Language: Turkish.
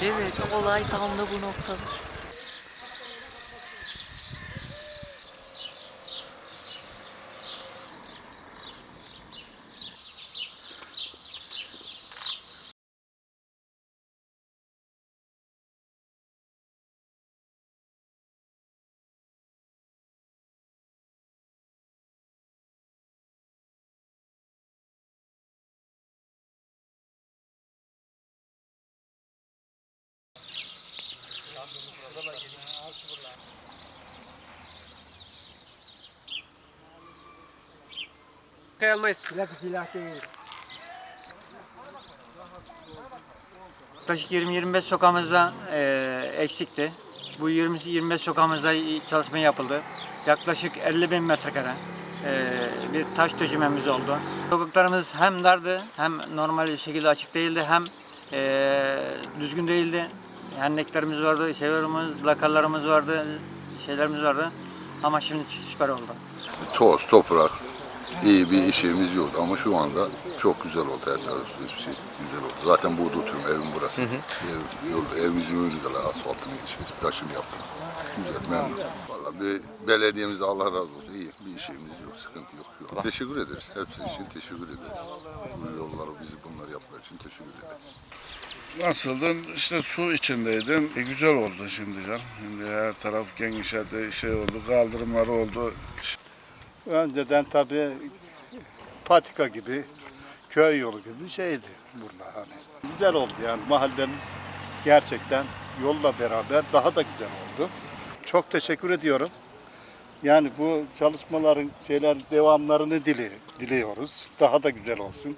Evet, olay tam da bu noktada. Kayalmayız. Yaklaşık 20-25 sokağımızda eee, eksikti. Bu 20-25 sokağımızda çalışma yapıldı. Yaklaşık 50 bin metrekare eee, bir taş döşememiz oldu. Sokaklarımız hem dardı hem normal bir şekilde açık değildi hem eee, düzgün değildi. Hendeklerimiz vardı, şeylerimiz, lakalarımız vardı, şeylerimiz vardı. Ama şimdi süper oldu. toz, toprak, iyi bir işimiz yoktu ama şu anda çok güzel oldu her taraf şey güzel oldu. Zaten burada oturuyorum evim burası. Ev, yolda, evimizin önünde de asfaltını geçiyoruz, taşını yaptım. Güzel, memnun. Valla bir belediyemizde Allah razı olsun iyi bir işimiz yok, sıkıntı yok. Şu an. Teşekkür ederiz. Hepsi için teşekkür ederiz. Bu yolları bizi bunlar yaptığı için teşekkür ederiz. Nasıldın? İşte su içindeydim. E, güzel oldu şimdi can. Şimdi her taraf genişledi, şey oldu, kaldırımları oldu. Önceden tabii patika gibi, köy yolu gibi bir şeydi burada hani. Güzel oldu yani mahallemiz gerçekten yolla beraber daha da güzel oldu. Çok teşekkür ediyorum. Yani bu çalışmaların şeyler devamlarını dili, diliyoruz. Daha da güzel olsun.